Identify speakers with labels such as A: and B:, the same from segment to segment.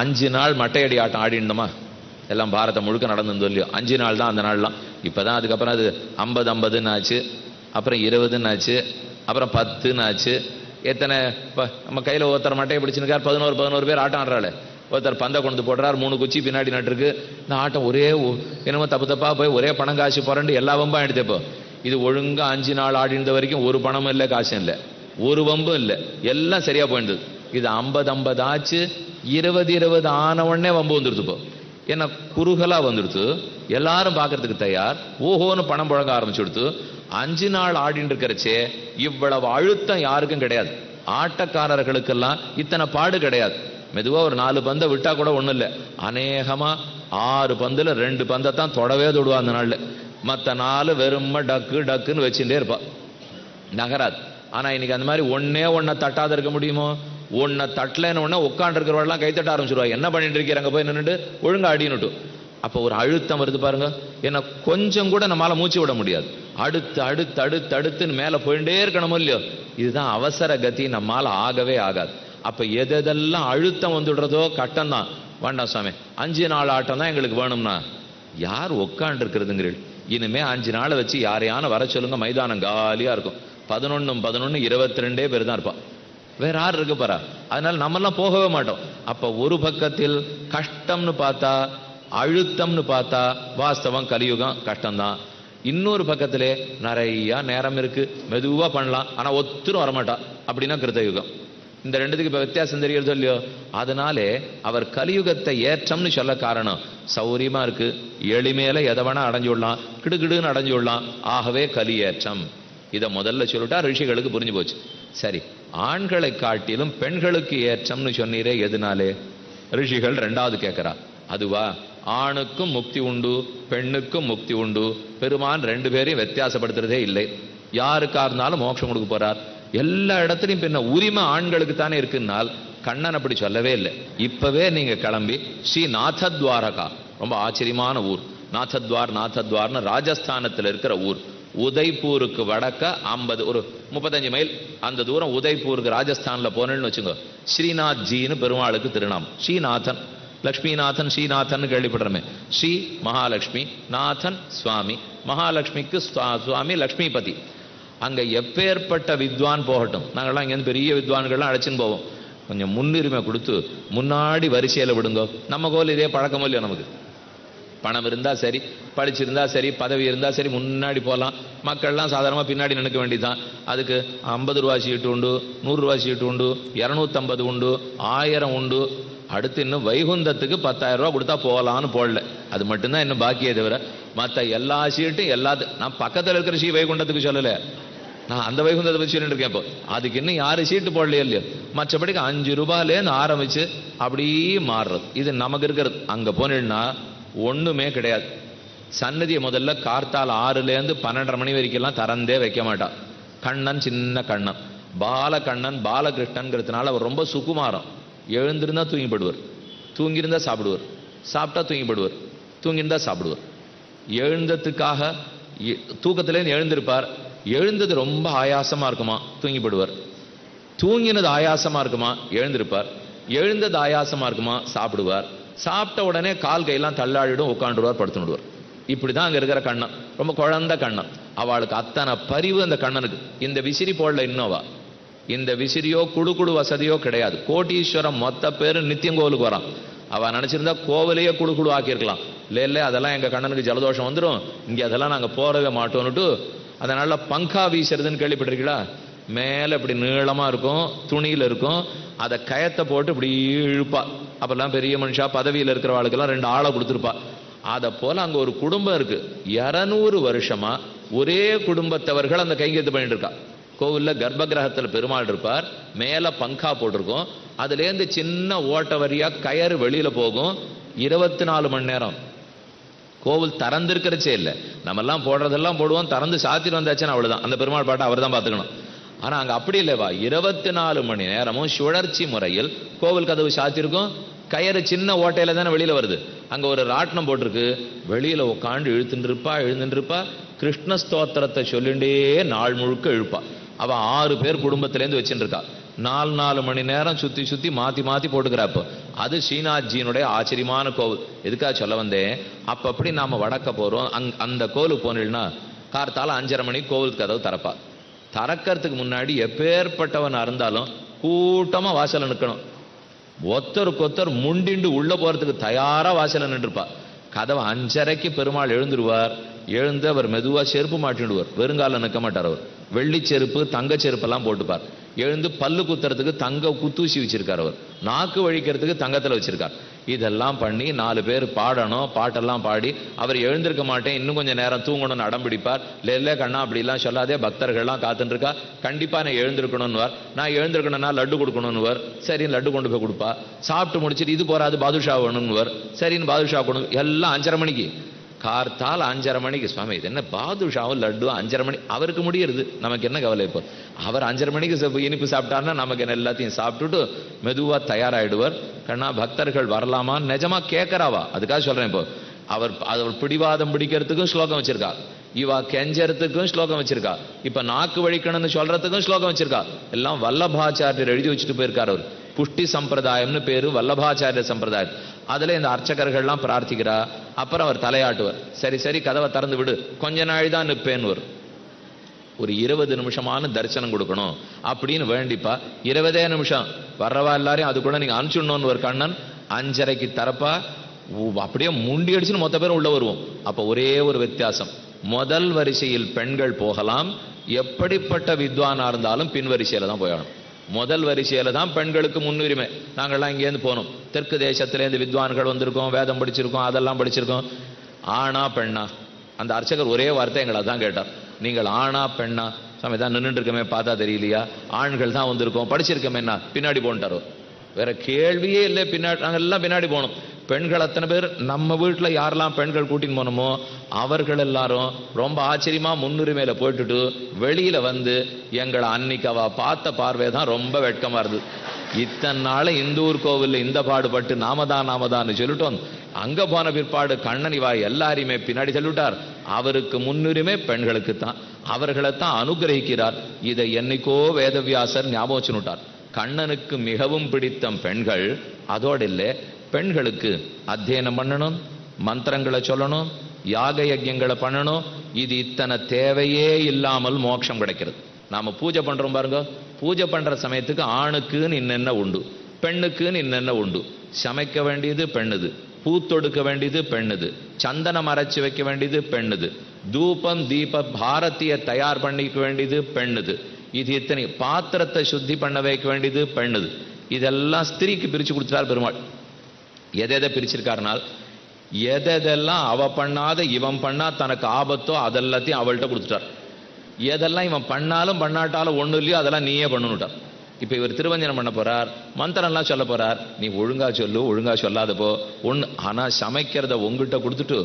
A: அஞ்சு நாள் மட்டையடி ஆட்டம் ஆடினோமா எல்லாம் பாரதம் முழுக்க நடந்து இல்லையோ அஞ்சு நாள் தான் அந்த நாள்லாம். இப்போ தான் அதுக்கப்புறம் அது ஐம்பது ஐம்பதுன்னு ஆச்சு அப்புறம் இருபதுன்னு ஆச்சு அப்புறம் பத்துன்னு ஆச்சு எத்தனை இப்போ நம்ம கையில் ஒருத்தர் மட்டையை பிடிச்சிருக்கார் பதினோரு பதினோரு பேர் ஆட்டம் ஆடுறாள். ஒருத்தர் பந்தை கொண்டு போடுறார் மூணு குச்சி பின்னாடி நட்டுருக்கு. இந்த ஆட்டம் ஒரே என்னமோ தப்பு தப்பாக போய் ஒரே பணம் காசு புரண்டு எல்லா வம்பும் எடுத்தப்போ இது ஒழுங்காக அஞ்சு நாள் ஆடினது வரைக்கும் ஒரு பணமும் இல்லை காசும் இல்லை. ஒரு வம்பும் இல்லை. எல்லாம் சரியாக போயிருந்தது. இது ஐம்பது ஐம்பது ஆச்சு இருபது இருபது ஆன உடனே வம்பு வந்துடுது இப்போ. ஏன்னா குறுகலாக வந்துடுத்து எல்லாரும் பார்க்கறதுக்கு தயார். ஓஹோன்னு பணம் புழங்க ஆரம்பிச்சுடுத்து அஞ்சு நாள் ஆடின்னு இருக்கிறச்சே இவ்வளவு அழுத்தம் யாருக்கும் கிடையாது. ஆட்டக்காரர்களுக்கெல்லாம் இத்தனை பாடு கிடையாது. மெதுவாக ஒரு நாலு பந்தை விட்டா கூட ஒன்றும் இல்லை. அநேகமாக ஆறு பந்தில் ரெண்டு பந்தை தான் தொடவே தொடுவா அந்த நாளில். மற்ற நாலு வெறும டக்கு டக்குன்னு வச்சுட்டே இருப்பா. நகராது. ஆனால் இன்னைக்கு அந்த மாதிரி ஒன்றே ஒன்றை தட்டாத இருக்க முடியுமோ? உன்னை தட்டலைன்னு உடனே உட்காந்து இருக்கிறவெல்லாம் கைத்தட்ட ஆரம்பிச்சிருவாங்க. என்ன பண்ணிட்டு இருக்கிறாங்க? போய் நின்னுட்டு ஒழுங்காக அடின்னுட்டு. அப்போ ஒரு அழுத்தம் வருது பாருங்க. ஏன்னா கொஞ்சம் கூட நம்மளால் மூச்சு விட முடியாது. அடுத்து அடுத்து அடுத்து அடுத்துன்னு மேலே போயிட்டே இருக்கணுமோ இல்லையோ? இதுதான் அவசர கதி. நம்மால ஆகவே ஆகாது. அப்போ எதெல்லாம் அழுத்தம் வந்துடுறதோ கட்டம் தான் வேண்டாம் சுவாமி அஞ்சு நாள் ஆட்டம் தான் எங்களுக்கு வேணும்னா. யார் உட்காண்டு இருக்கிறதுங்கிறீள் இனிமே அஞ்சு நாளை வச்சு யாரையான வர சொல்லுங்க. மைதானம் காலியாக இருக்கும். பதினொன்னும் பதினொன்று இருபத்தி ரெண்டே பேர் தான் இருப்பான் வேற யார் இருக்கு பாரா அதனால நம்மெல்லாம் போகவே மாட்டோம். அப்ப ஒரு பக்கத்தில் கஷ்டம்னு பார்த்தா அழுத்தம்னு பார்த்தா வாஸ்தவம் கலியுகம் கஷ்டம்தான். இன்னொரு பக்கத்திலே நிறைய நேரம் இருக்கு. மெதுவா பண்ணலாம். ஆனா ஒத்துரும் வரமாட்டான் அப்படின்னா கிருத்தயுகம். இந்த ரெண்டுத்துக்கு இப்ப வித்தியாசம் தெரியறது இல்லையோ? அதனாலே அவர் கலியுகத்தை ஏற்றம்னு சொல்ல காரணம் சௌரியமா இருக்கு. எளிமையில எதை வேணா அடைஞ்சு விடலாம். கிடுகிடுன்னு அடைஞ்சு விடலாம். ஆகவே கலியேற்றம். இதை முதல்ல சொல்லிட்டா ரிஷிகளுக்கு புரிஞ்சு போச்சு. சரி ஆண்களை காட்டிலும் பெண்களுக்கு ஏற்றம்னு சொன்னீரே எதுனாலே? ரிஷிகள் ரெண்டாவது கேட்கிறா அதுவா ஆணுக்கும் முக்தி உண்டு பெண்ணுக்கும் முக்தி உண்டு பெருமான் ரெண்டு பேரையும் வித்தியாசப்படுத்துறதே இல்லை. யாருக்கா இருந்தாலும் மோட்சம் கொடுக்க போறார். எல்லா இடத்துலையும் பின்ன உரிமை ஆண்களுக்கு தானே இருக்குன்னால் கண்ணன் அப்படி சொல்லவே இல்லை. இப்பவே நீங்க கிளம்பி ஸ்ரீ நாதத்வாரகா ரொம்ப ஆச்சரியமான ஊர். நாதத்வார் நாதத்வார்னு ராஜஸ்தானத்தில் இருக்கிற ஊர். உதய்பூருக்கு வடக்க ஐம்பது ஒரு முப்பத்தஞ்சு மைல். அந்த தூரம் உதய்பூருக்கு ராஜஸ்தான்ல போனேன்னு வச்சுங்க ஸ்ரீநாத் ஜின்னு பெருமாளுக்கு திருநாம் ஸ்ரீநாதன் லக்ஷ்மிநாதன் ஸ்ரீநாதன் கேள்விப்படுறமே ஸ்ரீ மகாலட்சுமி நாதன் சுவாமி. மகாலட்சுமிக்கு சுவாமி லக்ஷ்மிபதி. அங்க எப்பேற்பட்ட வித்வான் போகட்டும். நாங்கள்லாம் இங்கேருந்து பெரிய வித்வான்கள்லாம் அழைச்சின்னு போவோம். கொஞ்சம் முன்னுரிமை கொடுத்து முன்னாடி வரிசையில விடுங்க. நம்ம கோல் இதே பழக்கமும் இல்லையோ நமக்கு? பணம் இருந்தால் சரி படிச்சிருந்தா சரி பதவி இருந்தால் சரி முன்னாடி போகலாம் மக்கள்லாம் சாதாரணமாக பின்னாடி நினைக்க வேண்டியதுதான். அதுக்கு ஐம்பது ரூபா சீட்டு உண்டு நூறுரூவா சீட்டு உண்டு இரநூத்தம்பது உண்டு ஆயிரம் உண்டு. அடுத்து இன்னும் வைகுந்தத்துக்கு பத்தாயிரம் ரூபா கொடுத்தா போகலான்னு போடல. அது மட்டும்தான் இன்னும் பாக்கியே தவிர மற்ற எல்லா சீட்டும் எல்லாத்து நான் பக்கத்தில் இருக்கிற ஸ்ரீ வைகுண்டத்துக்கு சொல்லலை. நான் அந்த வைகுந்தத்தை பற்றி சொல்லிட்டு இருக்கேன் இப்போ. அதுக்கு இன்னும் யாரு சீட்டு போடலையோ இல்லையோ. மற்றபடிக்கு அஞ்சு ரூபாயிலேருந்து ஆரம்பிச்சு அப்படியே மாறுறது. இது நமக்கு இருக்கிறது. அங்கே போனேன்னா ஒன்றுமே கிடையாது. சன்னதியை முதல்ல கார்த்தால் ஆறுலேருந்து பன்னெண்டரை மணி வரைக்கும்லாம் திறந்தே வைக்க மாட்டான் கண்ணன் சின்ன கண்ணன். பாலகண்ணன் பாலகிருஷ்ணன்கிறதுனால அவர் ரொம்ப சுகுமாரம் எழுந்திருந்தால் தூங்கிப்படுவார். தூங்கியிருந்தா சாப்பிடுவார். சாப்பிட்டா தூங்கிப்படுவார். தூங்கியிருந்தா சாப்பிடுவார். எழுந்ததுக்காக எ- தூக்கத்திலேருந்து எழுந்திருப்பார். எழுந்தது ரொம்ப ஆயாசமாக இருக்குமா? தூங்கிப்படுவார். தூங்கினது ஆயாசமாக இருக்குமா? எழுந்திருப்பார். எழுந்தது ஆயாசமாக இருக்குமா? சாப்பிடுவார். சாப்பிட்ட உடனே கால் கையெல்லாம் தள்ளாடிடும் உட்காந்துடுவார் படுத்துடுவார் இப்படி தான் அங்கே இருக்கிற கண்ணன். ரொம்ப குழந்த கண்ணன். அவளுக்கு அத்தனை பரிவு அந்த கண்ணனுக்கு. இந்த விசிறி போடல இன்னோவா? இந்த விசிறியோ குடு குடு வசதியோ கிடையாது. கோட்டீஸ்வரம் மொத்த பேர் நித்தியம் கோவிலுக்கு வரான். அவன் நினச்சிருந்தா கோவிலையே குடு குடு ஆக்கியிருக்கலாம். இல்லை இல்லை அதெல்லாம் எங்கள் கண்ணனுக்கு ஜலதோஷம் வந்துடும் இங்கே அதெல்லாம் நாங்கள் போகவே மாட்டோம்னுட்டு நல்லா பங்கா வீசுறதுன்னு கேள்விப்பட்டிருக்கீங்களா? மேலே இப்படி நீளமாக இருக்கும் துணியில் இருக்கும். அதை கயத்தை போட்டு இப்படி இழுப்பா. அப்பெல்லாம் பெரிய மனுஷா பதவியில இருக்கிறவாளுக்கெல்லாம் ரெண்டு ஆளை கொடுத்துருப்பா. அதை போல் அங்கே ஒரு குடும்பம் இருக்கு. இரநூறு வருஷமா ஒரே குடும்பத்தவர்கள் அந்த கைங்கரித்து பண்ணிட்டு இருக்கா. கர்ப்ப கிரகத்தில் பெருமாள் இருப்பார். மேலே பங்கா போட்டிருக்கும். அதுலேருந்து சின்ன ஓட்ட வரியாக கயறு வெளியில் போகும். இருபத்தி நாலு மணி நேரம். கோவில் திறந்துருக்கிறச்சே இல்லை. நம்மெல்லாம் போடுறதெல்லாம் போடுவோம். திறந்து சாத்திட்டு வந்தாச்சுன்னா அவ்வளோதான் அந்த பெருமாள் பாட்டை அவர் தான் பார்த்துக்கணும். ஆனால் அங்கே அப்படி இல்லைவா? இருபத்தி நாலு மணி நேரமும் சுழற்சி முறையில் கோவில் கதவு சாத்திருக்கும். கயிறு சின்ன ஓட்டையில தானே வெளியில வருது. அங்க ஒரு ராட்டினம் போட்டிருக்கு. வெளியில உட்காந்து இழுத்துட்டு இருப்பா எழுந்துட்டு இருப்பா கிருஷ்ண ஸ்தோத்திரத்தை சொல்லிண்டே நாள் முழுக்க இழுப்பா. அவ ஆறு பேர் குடும்பத்திலேருந்து வச்சுட்டு இருக்கா நாலு நாலு மணி நேரம் சுத்தி சுத்தி மாத்தி மாத்தி போட்டுக்கிறாப்ப அது ஸ்ரீநாத்ஜியினுடைய ஆச்சரியமான கோவில். எதுக்காக சொல்ல வந்தேன்? அப்ப அப்படி நாம வடக்க போறோம். அங் அந்த கோவிலுக்கு போனீங்கன்னா கார்த்தால அஞ்சரை மணிக்கு கோவிலுக்கு கதவு திறப்பா. தறக்கிறதுக்கு முன்னாடி எப்பேற்பட்டவன் இருந்தாலும் கூட்டமா வாசல் நிற்கணும் ஒத்தருக்கு ஒத்தர் முண்டிண்டு உள்ள போறதுக்கு தயாரா வாசலில் நின்றுப்பா. கதவை அஞ்சரைக்கு பெருமாள் எழுந்துருவார். எழுந்து அவர் மெதுவா செருப்பு மாட்டிடுவார். வெறுங்கால நிற்க மாட்டார் அவர். வெள்ளி செருப்பு தங்க செருப்பெல்லாம் போட்டுப்பார். எழுந்து பல்லு குத்துறதுக்கு தங்க குத்தூசி வச்சிருக்கார் அவர். நாக்கு வழிக்கிறதுக்கு தங்கத்தில் வச்சிருக்கார். இதெல்லாம் பண்ணி நாலு பேர் பாடணும் பாட்டெல்லாம் பாடி அவர் எழுந்திருக்க மாட்டேன் இன்னும் கொஞ்சம் நேரம் தூங்கணும்னு அடம் பிடிப்பார். இல்லை கண்ணா அப்படிலாம் சொல்லாதே பக்தர்கள்லாம் காத்துட்டு கண்டிப்பாக நான் எழுந்திருக்கணும்னுவார். நான் எழுந்திருக்கணும்னா லட்டு கொடுக்கணும்னுவார். சரி லட்டு கொண்டு போய் கொடுப்பா. சாப்பிட்டு முடிச்சிட்டு இது போறாது பாதுஷா வேணும்னுவார். சரின்னு பாதுஷா கொண்டு எல்லாம் அஞ்சரை மணிக்கு கார்த்தால் அஞ்சரை மணிக்கு. சுவாமி இது என்ன பாதுஷாவும் லட்டும் அஞ்சரை மணி? அவருக்கு முடியறது. நமக்கு என்ன கவலை இப்போ? அவர் அஞ்சரை மணிக்கு இனிப்பு சாப்பிட்டாருன்னா நமக்கு என்ன எல்லாத்தையும் சாப்பிட்டுட்டு மெதுவாக தயாராகிடுவார் கண்ணா பக்தர்கள் வரலாமா நிஜமா கேட்கறாவா அதுக்காக சொல்கிறேன் இப்போ. அவர் அவர் பிடிவாதம் பிடிக்கிறதுக்கும் ஸ்லோகம் வச்சிருக்கா. இவா கெஞ்சறதுக்கும் ஸ்லோகம் வச்சிருக்கா. இப்ப நாக்கு வழிக்கணும்னு சொல்றதுக்கும் ஸ்லோகம் வச்சிருக்கா. எல்லாம் வல்லபாச்சாரியர் எழுதி வச்சுட்டு போயிருக்கார் அவர். புஷ்டி சம்பிரதாயம்னு பேரு வல்லபாச்சாரிய சம்பிரதாயம். அதுல இந்த அர்ச்சகர்கள்லாம் பிரார்த்திக்கிறா. அப்புறம் அவர் தலையாட்டுவார். சரி சரி கதவை திறந்து விடு. கொஞ்ச நாள் தான் வரும் ஒரு இருபது நிமிஷமான தரிசனம் கொடுக்கணும். அப்படின்னு வேண்டிப்பா. இருபதே நிமிஷம். வர்றவா எல்லாரையும் அது கூட நீங்க அனுப்பிச்சுடணும்னு ஒரு கண்ணன். அஞ்சரைக்கு தரப்பா அப்படியே முண்டி அடிச்சுன்னு மொத்த பேரும் உள்ள வருவோம். அப்ப ஒரே ஒரு வித்தியாசம். முதல் வரிசையில் பெண்கள் போகலாம். எப்படிப்பட்ட வித்வானா இருந்தாலும் பின் வரிசையில தான் போயணும் முதல் வரிசையில தான் பெண்களுக்கு முன்னுரிமை. நாங்கள்லாம் இங்கேருந்து போனோம். தெற்கு தேசத்திலேருந்து வித்வான்கள் வந்திருக்கோம் வேதம் படிச்சிருக்கோம் அதெல்லாம் படிச்சிருக்கோம். ஆணா பெண்ணா? அந்த அர்ச்சகர் ஒரே வார்த்தை எங்களை தான் கேட்டார். நீங்கள் ஆணா பெண்ணா? சாமி தான் நின்றுட்டு இருக்கமே பார்த்தா தெரியலையா? ஆண்கள் தான் வந்திருக்கோம் படிச்சிருக்கோமே என்ன? பின்னாடி போன்ட்டாரோ? வேற கேள்வியே இல்லை பின்னாடி நாங்கள் எல்லாம் பின்னாடி போனோம். பெண்கள் அத்தனை பேர்? நம்ம வீட்டில் யாரெல்லாம் பெண்கள் கூட்டின்னு போனோமோ அவர்கள் எல்லாரும் ரொம்ப ஆச்சரியமாக முன்னுரிமையில் போட்டுட்டு வெளியில் வந்து எங்களை அன்னைக்கு அவ பார்த்த பார்வை தான் ரொம்ப வெட்கமாக இருந்தது. இத்தனை நாள் இந்த ஊர் இந்த பாடுபட்டு நாம தான் நாமதான் நாமதான்னு சொல்லிட்டோம். அங்கே போன பிற்பாடு கண்ணன் இவா எல்லாரையுமே பின்னாடி சொல்லிவிட்டார். அவருக்கு முன்னுரிமை பெண்களுக்கு தான். அவர்களை தான் அனுகிரகிக்கிறார். இதை என்னைக்கோ வேதவியாசர் ஞாபகம் வச்சுனுட்டார் கண்ணனுக்கு மிகவும் பிடித்த பெண்கள் அதோடு இல்லை பெண்களுக்கு அத்தியனம் பண்ணணும் மந்திரங்களை சொல்லணும் யாக யஜ்யங்களை பண்ணணும். இது இத்தனை தேவையே இல்லாமல் மோட்சம் கிடைக்கிறது. நாம பூஜை பண்றோம் பாருங்க. பூஜை பண்ற சமயத்துக்கு ஆணுக்குன்னு இன்னென்ன உண்டு? பெண்ணுக்குன்னு இன்னென்ன உண்டு? சமைக்க வேண்டியது பெண்ணுது. பூத்தொடுக்க வேண்டியது பெண்ணுது. சந்தனம் அரைச்சி வைக்க வேண்டியது பெண்ணுது. தூபம் தீப பாரதிய தயார் பண்ணிக்க வேண்டியது பெண்ணுது. இது இத்தனை பாத்திரத்தை சுத்தி பண்ண வைக்க வேண்டியது பெண்ணுது. இதெல்லாம் ஸ்திரீக்கு பிரிச்சு கொடுத்துட்டார் பெருமாள். எதை எதை பிரிச்சிருக்காருனால் எதெல்லாம் அவ பண்ணாத இவன் பண்ணா தனக்கு ஆபத்தோ அதெல்லாத்தையும் அவள்கிட்ட கொடுத்துட்டார். எதெல்லாம் இவன் பண்ணாலும் பண்ணாட்டாலும் ஒன்றும் இல்லையோ அதெல்லாம் நீயே பண்ணணுட்டார் இப்போ இவர் திருவஞ்சனம் பண்ண போறார் மந்திரம்லாம் சொல்ல போறார் நீ ஒழுங்கா சொல்லு ஒழுங்கா சொல்லாத போ ஆனால் சமைக்கிறத உங்ககிட்ட கொடுத்துட்டு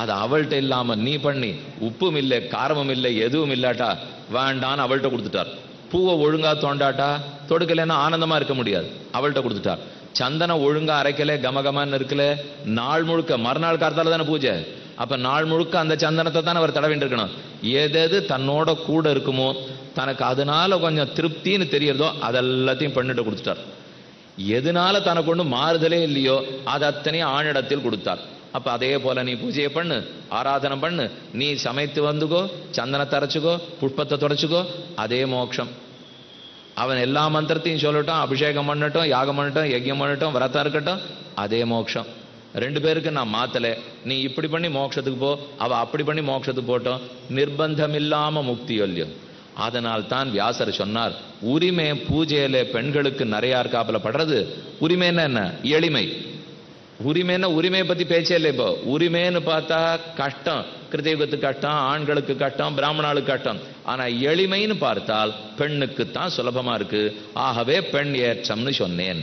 A: அது அவள்கிட்ட இல்லாம நீ பண்ணி உப்பும் இல்லை காரமும் இல்லை எதுவும் இல்லாட்டா வேண்டான்னு அவள்கிட்ட கொடுத்துட்டார். பூவை ஒழுங்கா தோண்டாட்டா தொடுக்கலைன்னா ஆனந்தமா இருக்க முடியாது அவள்கிட்ட கொடுத்துட்டார். சந்தனம் ஒழுங்கா அரைக்கல கமகமான்னு இருக்கல. நாள் முழுக்க மறுநாள் காலத்தால தானே பூஜை. அப்ப நாள் முழுக்க அந்த சந்தனத்தை தானே அவர் தடவிட்டு இருக்கணும். எதெது தன்னோட கூட இருக்குமோ தனக்கு அதனால கொஞ்சம் திருப்தின்னு தெரியறதோ அதெல்லாத்தையும் பண்ணிட்டு கொடுத்துட்டார். எதனால தனக்கு ஒண்ணு மாறுதலே இல்லையோ அது அத்தனையும் ஆணிடத்தில் கொடுத்தார். அப்ப அதே போல நீ பூஜையை பண்ணு ஆராதனை பண்ணு நீ சமைத்து வந்துக்கோ சந்தனத்தை அரைச்சுக்கோ புஷ்பத்தை தொடச்சுக்கோ அதே மோட்சம். அவன் எல்லா மந்திரத்தையும் சொல்லட்டும் அபிஷேகம் பண்ணட்டும் யாகம் பண்ணட்டும் யஜ்யம் பண்ணட்டும் விரதம் இருக்கட்டும் அதே மோட்சம். ரெண்டு பேருக்கு நான் மாத்தல. நீ இப்படி பண்ணி மோட்சத்துக்கு போ அவ அப்படி பண்ணி மோட்சத்துக்கு போட்டோம். நிர்பந்தம் இல்லாம முக்தி ஒல்லியம் அதனால் தான் வியாசர் சொன்னார் உரிமை பூஜையில பெண்களுக்கு நிறைய இருக்காப்புல படுறது? உரிமைன்னா என்ன? எளிமை. உரிமைன்னா உரிமையை பத்தி பேச்சே இல்லை இப்போ. உரிமைன்னு பார்த்தா கஷ்டம். கிருதயுகத்துக்கு கட்டம் ஆண்களுக்கு கட்டம் பிராமணாளுக்கு கட்டம். ஆனா எளிமைன்னு பார்த்தால் பெண்ணுக்கு தான் சுலபமா இருக்கு. ஆகவே பெண் ஏற்றம்னு சொன்னேன்.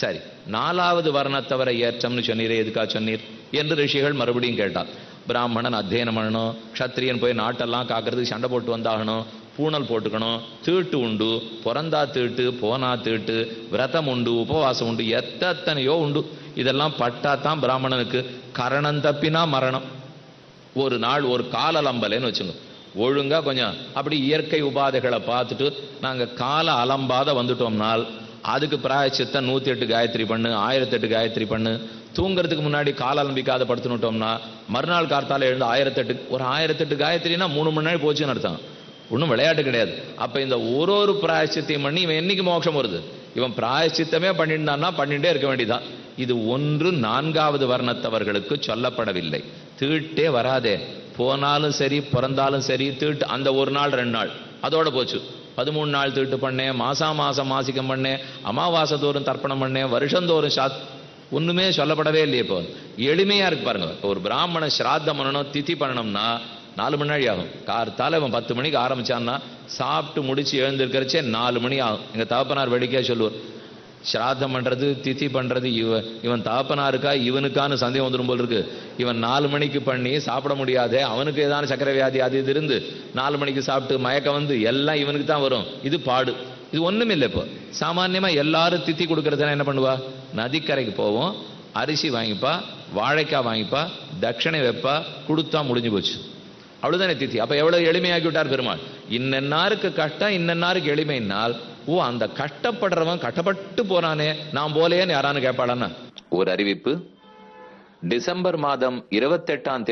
A: சரி நாலாவது வர்ணத்தவரை ஏற்றம்னு சொன்னீரே எதுக்கா சொன்னீர்? என்று ரிஷிகள் மறுபடியும் கேட்டார். பிராமணன் அத்தியனம் பண்ணணும் க்ஷத்திரியன் போய் நாட்டெல்லாம் காக்கிறதுக்கு சண்டை போட்டு வந்தாகணும் பூணல் போட்டுக்கணும் தீட்டு உண்டு பிறந்தா தீட்டு போனா தீட்டு விரதம் உண்டு உபவாசம் உண்டு எத்தனையோ உண்டு. இதெல்லாம் பட்டா தான் பிராமணனுக்கு கரணம் தப்பினா மரணம். ஒரு நாள் ஒரு காலலம்பலைன்னு வச்சுங்க. ஒழுங்காக கொஞ்சம் அப்படி இயற்கை உபாதைகளை பார்த்துட்டு நாங்கள் கால அலம்பாத வந்துட்டோம்னால் அதுக்கு பிராயச்சித்தம் நூற்றி எட்டு காயத்ரி பண்ணு ஆயிரத்தி எட்டு காயத்ரி பண்ணு. தூங்குறதுக்கு முன்னாடி கால அலம்பிக்காத படுத்துனுட்டோம்னா மறுநாள் கார்த்தால எழுந்து ஆயிரத்தெட்டு ஒரு ஆயிரத்தெட்டு காயத்ரினா மூணு மணி நேரம் போச்சுன்னு அர்த்தம். ஒன்றும் விளையாட்டு கிடையாது. அப்போ இந்த ஒரு ஒரு பிராயச்சித்தையும் பண்ணி இவன் என்னைக்கு மோட்சம் வருது? இவன் பிராயச்சித்தமே பண்ணிட்டான்னா பண்ணிட்டே இருக்க வேண்டியதான் இது ஒன்று நான்காவது வர்ணத்தவர்களுக்கு சொல்லப்படவில்லை. தீட்டே வராதே. போனாலும் சரி பிறந்தாலும் சரி தீட்டு அந்த ஒரு நாள் ரெண்டு நாள். அதோட போச்சு. பதிமூணு நாள் தீட்டு பண்ணேன் மாசா மாசம் மாசிக்கம் பண்ணேன் அமாவாசை தோறும் தர்ப்பணம் பண்ணேன் வருஷந்தோறும் சாத் ஒன்றுமே சொல்லப்படவே இல்லையே இப்போ. எளிமையாக இருக்கு பாருங்க. இப்போ ஒரு பிராமண சிராத்தம் பண்ணணும் திதி பண்ணணும்னா நாலு மணி நாள் ஆகும். கார்த்தால இவன் பத்து மணிக்கு ஆரம்பிச்சான்னா சாப்பிட்டு முடிச்சு எழுந்திருக்கிறச்சே நாலு மணி ஆகும். எங்கள் தகப்பனார் வேடிக்கையா சொல்லுவார். சிராத்தம் பண்ணுறது திதி பண்ணுறது இவ இவன் தகப்பனாருக்கா இவனுக்கான்னு சந்தேகம் வந்துடும் போல் இருக்கு. இவன் நாலு மணிக்கு பண்ணி சாப்பிட முடியாதே அவனுக்கு ஏதான சக்கரை வியாதி அது இது இருந்து நாலு மணிக்கு சாப்பிட்டு மயக்கம் வந்து எல்லாம் இவனுக்கு தான் வரும். இது பாடு. இது ஒன்றும் இல்லை இப்போ. சாமானியமாக எல்லாரும் தித்தி கொடுக்கறதுனா என்ன பண்ணுவா? நதிக்கரைக்கு போவோம். அரிசி வாங்கிப்பா வாழைக்காய் வாங்கிப்பா தட்சிணை வைப்பா கொடுத்தா முடிஞ்சு போச்சு. அவ்வளோதானே தித்தி அப்போ எவ்வளோ எளிமையாக்கி விட்டார் பெருமாள். இன்னென்னாருக்கு கஷ்டம் இன்னென்னாருக்கு எளிமைனால் ஓ அந்த கஷ்டப்படுறவன் கட்டப்பட்டு போறானே நான் போலேன்னு யாரான்னு கேட்பாளான்னா ஒரு அறிவிப்பு. டிசம்பர் மாதம் இருபத்தெட்டாம் தேதி